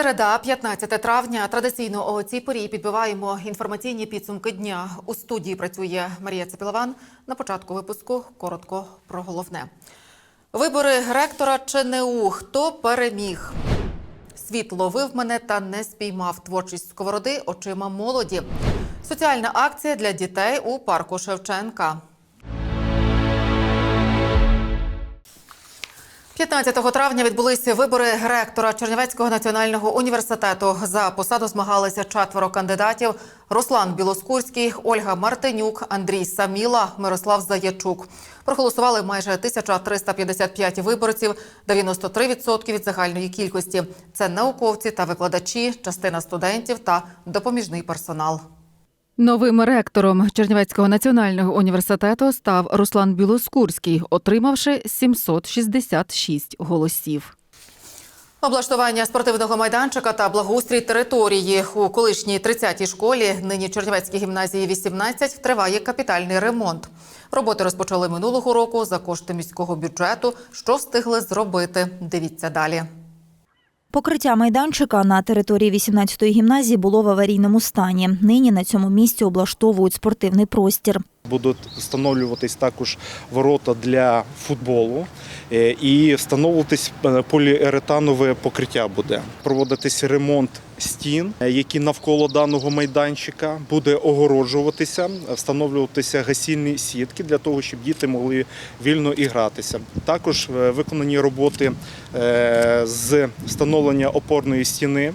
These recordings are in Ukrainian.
Середа, 15 травня. Традиційно о цій порі підбиваємо інформаційні підсумки дня. У студії працює Марія Цепілован. На початку випуску коротко про головне. Вибори ректора ЧНУ. Хто переміг? Світ ловив мене та не спіймав творчість сковороди очима молоді. Соціальна акція для дітей у парку Шевченка. 15 травня відбулися вибори ректора Чернівецького національного університету. За посаду змагалися четверо кандидатів: Руслан Білоскурський, Ольга Мартинюк, Андрій Саміла, Мирослав Заячук. Проголосували майже 1355 виборців, 93% від загальної кількості. Це науковці та викладачі, частина студентів та допоміжний персонал. Новим ректором Чернівецького національного університету став Руслан Білоскурський, отримавши 766 голосів. Облаштування спортивного майданчика та благоустрій території у колишній 30-й школі, нині Чернівецькій гімназії 18, триває капітальний ремонт. Роботи розпочали минулого року за кошти міського бюджету. Що встигли зробити? Дивіться далі. Покриття майданчика на території 18-ї гімназії було в аварійному стані. Нині на цьому місці облаштовують спортивний простір. Будуть встановлюватись також ворота для футболу е, і встановлюватись е, поліуретанове покриття буде. Проводитись ремонт стін, е, які навколо даного майданчика, буде огороджуватися, встановлюватися гасільні сітки для того, щоб діти могли вільно і гратися. Також виконані роботи з встановлення опорної стіни.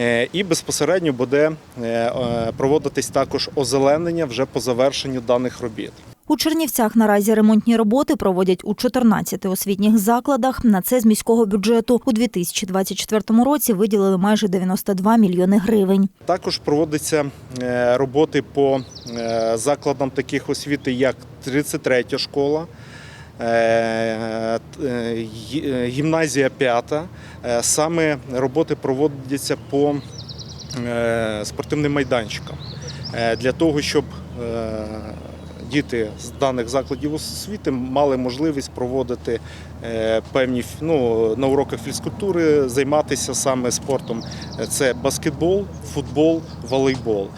Е, І безпосередньо буде е, проводитись також озеленення вже по завершенню даних робіт. У Чернівцях наразі ремонтні роботи проводять у 14 освітніх закладах. На це з міського бюджету у 2024 році виділили майже 92 мільйони гривень. Також проводяться е, роботи по закладам таких освіти, як 33 школа, гімназія 5. Е, Саме роботи проводяться по е, спортивним майданчикам е, для того, щоб е, діти з даних закладів освіти мали можливість проводити е, певні ну, на уроках фізкультури, займатися саме спортом. Е, Це баскетбол, футбол, волейбол.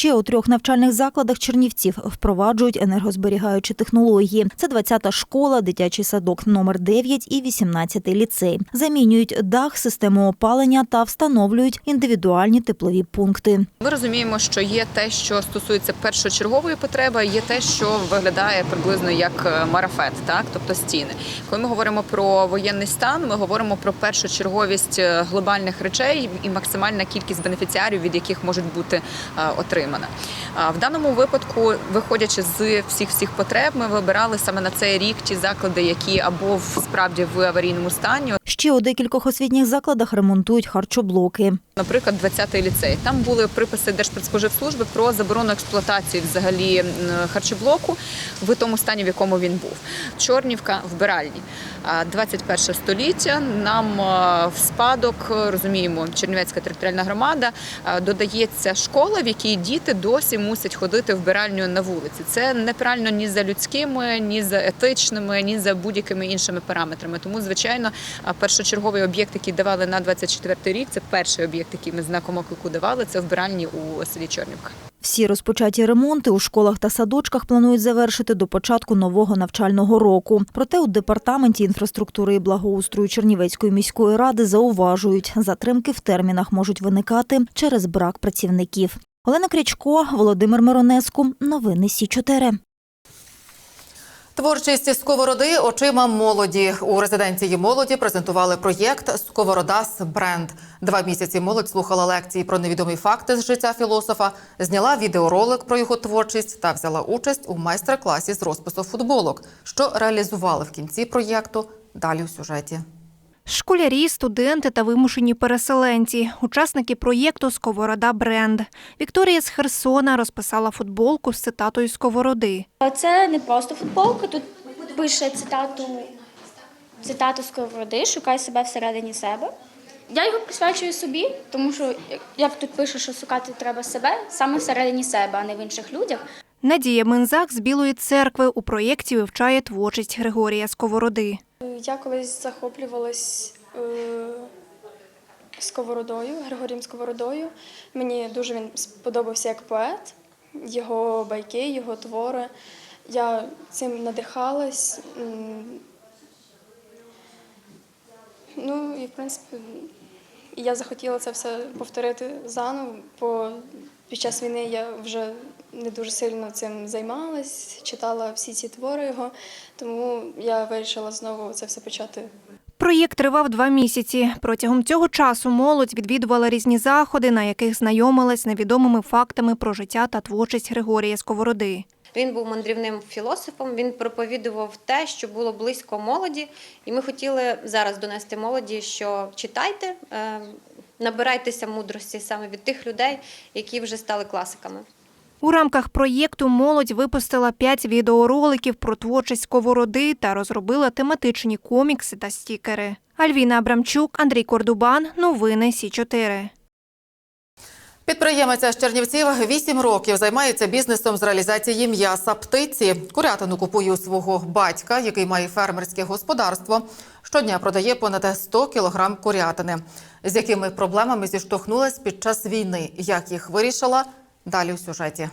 Ще у трьох навчальних закладах Чернівців впроваджують енергозберігаючі технології. Це 20-та школа, дитячий садок номер 9 і 18-й ліцей. Замінюють дах, систему опалення та встановлюють індивідуальні теплові пункти. Ми розуміємо, що є те, що стосується першочергової потреби, є те, що виглядає приблизно як е, марафет, так тобто стіни. Коли ми говоримо про воєнний стан, ми говоримо про першочерговість е, глобальних речей і максимальна кількість бенефіціарів, від яких можуть бути е, А В даному випадку, виходячи з всіх всіх потреб, ми вибирали саме на цей рік ті заклади, які або в справді в аварійному стані, Ще у декількох освітніх закладах ремонтують харчоблоки. Наприклад, 20-й ліцей. Там були приписи Держпродспоживслужби про заборону експлуатації взагалі харчоблоку в тому стані, в якому він був. Чорнівка вбиральні. А 21 століття нам в спадок розуміємо, Чернівецька територіальна громада додається школа, в якій діти досі мусять ходити вбиральню на вулиці. Це неправильно ні за людськими, ні за етичними, ні за будь-якими іншими параметрами. Тому, звичайно, першочерговий об'єкт, який давали на 24 рік, це перший об'єкт, який ми знаком оклику давали. Це вбиральні у селі Чорнівка. Всі розпочаті ремонти у школах та садочках планують завершити до початку нового навчального року. Проте у департаменті інфраструктури і благоустрою Чернівецької міської ради зауважують, затримки в термінах можуть виникати через брак працівників. Олена Крячко, Володимир Миронеску. Новини Сі 4 Творчість сковороди очима молоді у резиденції молоді презентували проєкт Сковородас бренд. Два місяці молодь слухала лекції про невідомі факти з життя філософа, зняла відеоролик про його творчість та взяла участь у майстер-класі з розпису футболок, що реалізували в кінці проєкту. Далі у сюжеті. Школярі, студенти та вимушені переселенці, учасники проєкту Сковорода бренд. Вікторія з Херсона розписала футболку з цитатою Сковороди. Це не просто футболка. Тут пише цитату, цитату сковороди, шукай себе всередині себе. Я його присвячую собі, тому що як тут пише, що шукати треба себе саме всередині себе, а не в інших людях. Надія Минзак з Білої церкви у проєкті вивчає творчість Григорія Сковороди. Я колись захоплювалась е, Сковородою, Григорієм Сковородою. Мені дуже він сподобався як поет, його байки, його твори. Я цим надихалась. Ну і в принципі я захотіла це все повторити заново, бо під час війни я вже не дуже сильно цим займалась, читала всі ці твори його, тому я вирішила знову це все почати Проєкт тривав два місяці. Протягом цього часу молодь відвідувала різні заходи, на яких знайомилась з невідомими фактами про життя та творчість Григорія Сковороди. Він був мандрівним філософом. Він проповідував те, що було близько молоді, і ми хотіли зараз донести молоді, що читайте, е, набирайтеся мудрості саме від тих людей, які вже стали класиками. У рамках проєкту молодь випустила п'ять відеороликів про творчість сковороди та розробила тематичні комікси та стікери. Альвіна Абрамчук, Андрій Кордубан. Новини Сі 4 Підприємиця з Чернівців 8 років займається бізнесом з реалізації м'яса птиці. Курятину купує у свого батька, який має фермерське господарство. Щодня продає понад 100 кілограм курятини. З якими проблемами зіштовхнулась під час війни? Як їх вирішила? Далі у сюжеті.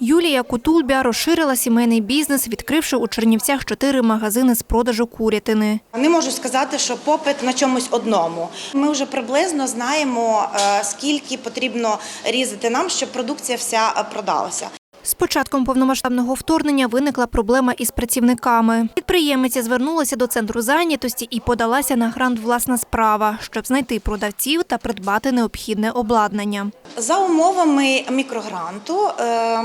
Юлія Кутульбя розширила сімейний бізнес, відкривши у Чернівцях чотири магазини з продажу курятини. Не можу сказати, що попит на чомусь одному. Ми вже приблизно знаємо, е, скільки потрібно різати нам, щоб продукція вся е, продалася. З початком повномасштабного вторгнення виникла проблема із працівниками. Підприємиця звернулася до центру зайнятості і подалася на грант власна справа, щоб знайти продавців та придбати необхідне обладнання. За умовами мікрогранту, е,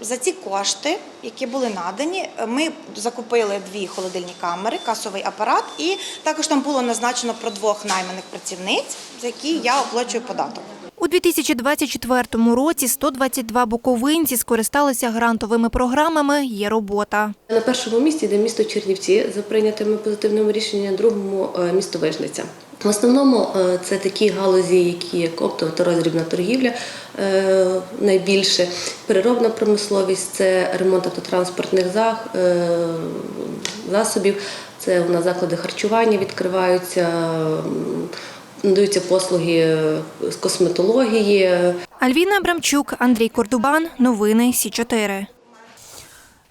за ці кошти, які були надані, ми закупили дві холодильні камери, касовий апарат, і також там було назначено про двох найманих працівниць, за які я оплачую податок. У 2024 році 122 буковинці скористалися грантовими програмами «Є робота». На першому місці йде місто Чернівці за прийнятими позитивними рішеннями, другому е, місто Вижниця. В основному е, це такі галузі, які як оптова та роздрібна торгівля е, найбільше, переробна промисловість, це ремонт автотранспортних засобів, це у нас заклади харчування відкриваються, надаються послуги е, з косметології, Альвіна Абрамчук, Андрій Кордубан. Новини Сі 4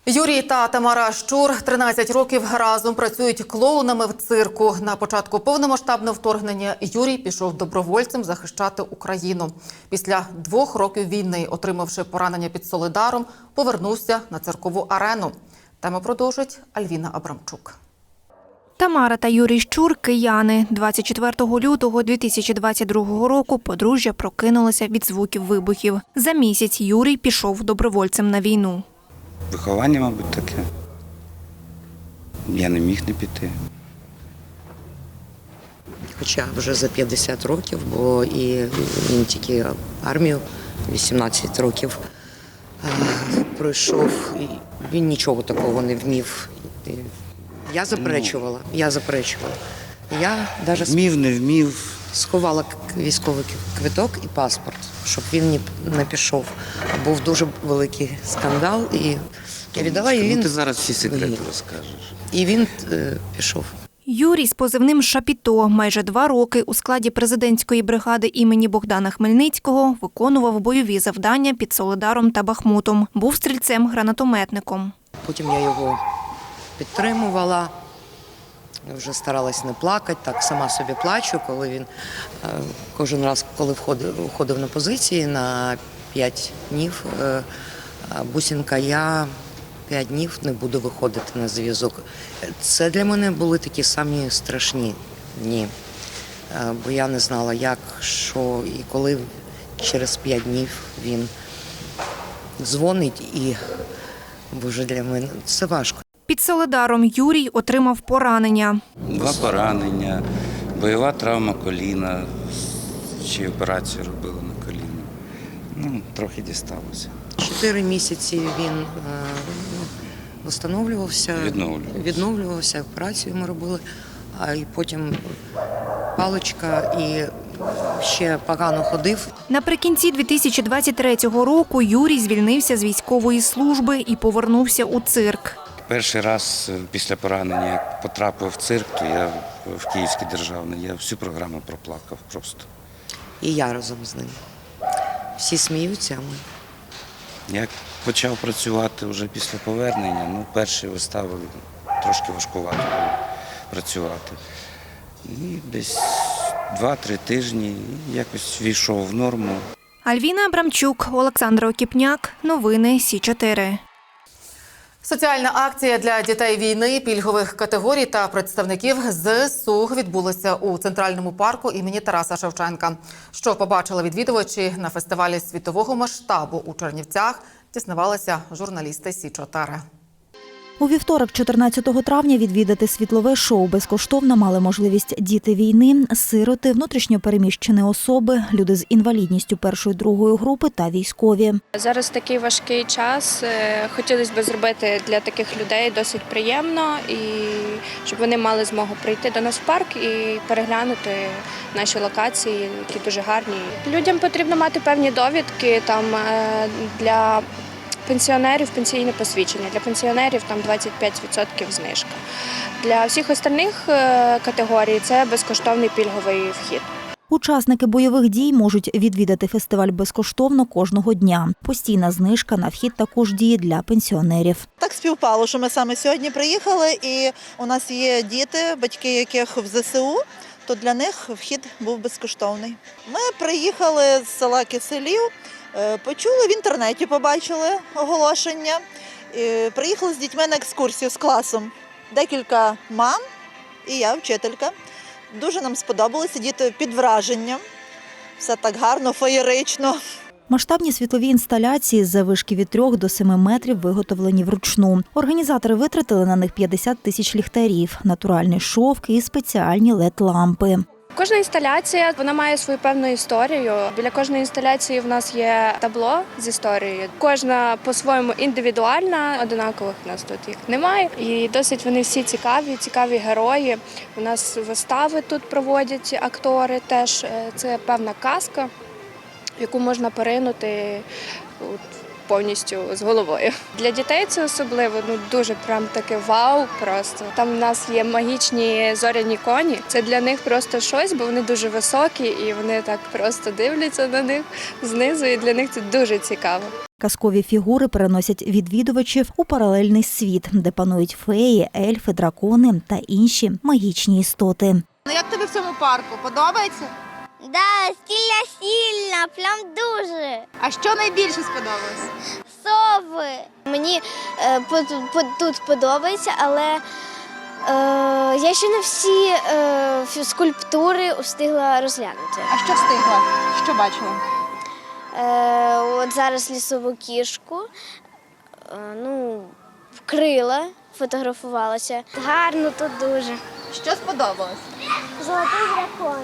Юрій та Тамара Щур 13 років разом працюють клоунами в цирку. На початку повномасштабного вторгнення Юрій пішов добровольцем захищати Україну. Після двох років війни, отримавши поранення під Солидаром, повернувся на циркову арену. Тему продовжить Альвіна Абрамчук. Тамара та Юрій Щур – кияни. 24 лютого 2022 року подружжя прокинулося від звуків вибухів. За місяць Юрій пішов добровольцем на війну. Виховання, мабуть, таке. Я не міг не піти. Хоча вже за 50 років, бо і він тільки армію 18 років пройшов, він нічого такого не вмів. Я заперечувала, я заперечувала. Я навіть Вмів, не вмів. сховала к- військовий к- квиток і паспорт, щоб він ні- не пішов. Був дуже великий скандал, і я віддала, і Ну, він, ти зараз всі секрети розкажеш. і він е, пішов. Юрій з позивним Шапіто майже два роки у складі президентської бригади імені Богдана Хмельницького виконував бойові завдання під Солидаром та Бахмутом. Був стрільцем-гранатометником. Потім я його підтримувала, вже старалась не плакати, так сама собі плачу, коли він е, кожен раз, коли входив, входив на позиції на 5 днів, е, бусінка, я 5 днів не буду виходити на зв'язок. Це для мене були такі самі страшні дні, е, бо я не знала, як, що і коли через 5 днів він дзвонить і Боже, для мене це важко. Під Солидаром Юрій отримав поранення. Два поранення, бойова травма коліна, ще й операцію робили на коліно. Ну, трохи дісталося. Чотири місяці він е, встановлювався, Відновлювався. відновлювався, операцію ми робили, а і потім паличка і ще погано ходив. Наприкінці 2023 року Юрій звільнився з військової служби і повернувся у цирк. Перший раз е, після поранення, як потрапив в цирк, то я в Київський державний, я всю програму проплакав просто. І я разом з ним. Всі сміються, а ми. Як почав працювати вже після повернення, ну, перші вистави трошки важкувато було працювати. І десь два-три тижні якось війшов в норму. Альвіна Абрамчук, Олександра Окіпняк. Новини Сі 4 Соціальна акція для дітей війни, пільгових категорій та представників ЗСУ відбулася у центральному парку імені Тараса Шевченка. Що побачили відвідувачі на фестивалі світового масштабу у Чернівцях, дізнавалися журналісти Сі 4 У вівторок, 14 травня, відвідати світлове шоу безкоштовно мали можливість діти війни, сироти, внутрішньопереміщені особи, люди з інвалідністю першої другої групи та військові. Зараз такий важкий час. е, Хотілося б зробити для таких людей досить приємно і щоб вони мали змогу прийти до нас в парк і переглянути наші локації, які дуже гарні. Людям потрібно мати певні довідки там е, для. Пенсіонерів пенсійне посвідчення. Для пенсіонерів там 25% знижка. Для всіх остальних е, категорій це безкоштовний пільговий вхід. Учасники бойових дій можуть відвідати фестиваль безкоштовно кожного дня. Постійна знижка на вхід також діє для пенсіонерів. Так співпало, що ми саме сьогодні приїхали, і у нас є діти, батьки яких в ЗСУ, то для них вхід був безкоштовний. Ми приїхали з села Киселів, почули в інтернеті, побачили оголошення. Приїхали з дітьми на екскурсію з класом. Декілька мам і я, вчителька. Дуже нам сподобалося, діти під враженням. Все так гарно, феєрично. Масштабні світлові інсталяції з завишки від 3 до 7 метрів виготовлені вручну. Організатори витратили на них 50 тисяч ліхтарів, натуральний шовк і спеціальні лед-лампи. Кожна інсталяція вона має свою певну історію. Біля кожної інсталяції в нас є табло з історією. Кожна по-своєму індивідуальна, одинакових в нас тут їх немає. І досить вони всі цікаві, цікаві герої. У нас вистави тут проводять актори. Теж Е, це певна казка, яку можна поринути повністю з головою. Для дітей це особливо ну дуже прям таке вау. Просто там в нас є магічні зоряні коні. Це для них просто щось, бо вони дуже високі і вони так просто дивляться на них знизу. І для них це дуже цікаво. Казкові фігури переносять відвідувачів у паралельний світ, де панують феї, ельфи, дракони та інші магічні істоти. Ну як тобі в цьому парку? Подобається? Да, стільна сильна, прям дуже. А що найбільше сподобалось? Сови. Мені е, по- по- тут подобається, але е, я ще не всі е, скульптури встигла розглянути. А що встигла? Що бачила? Е, от зараз лісову кішку, е, ну, крила фотографувалася. Гарно тут дуже. Що сподобалось? Золотий дракон.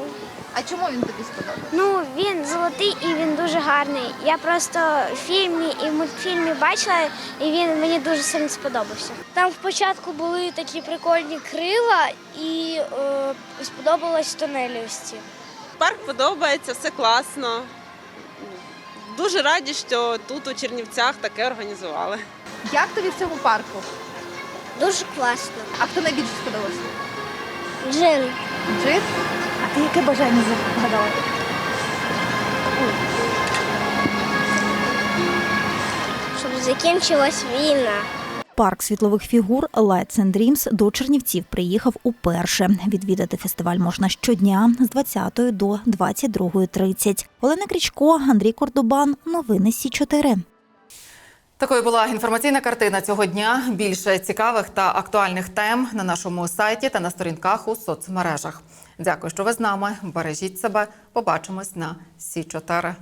А чому він тобі сподобався? Ну, він золотий і він дуже гарний. Я просто в фільмі і в мультфільмі бачила, і він мені дуже сильно сподобався. Там спочатку були такі прикольні крила, і е, сподобалась тонелівості. Парк подобається, все класно. Дуже раді, що тут у Чернівцях таке організували. Як тобі в цьому парку? Дуже класно. А хто найбільше сподобався? Джин. Джит? Яке бажання загадала? Щоб закінчилась війна. Парк світлових фігур Lights and Dreams до Чернівців приїхав уперше. Відвідати фестиваль можна щодня з 20 до 22.30. Олена Крічко, Андрій Кордобан. Новини Сі 4 Такою була інформаційна картина цього дня. Більше цікавих та актуальних тем на нашому сайті та на сторінках у соцмережах. Дякую, що ви з нами. Бережіть себе. Побачимось на Сі 4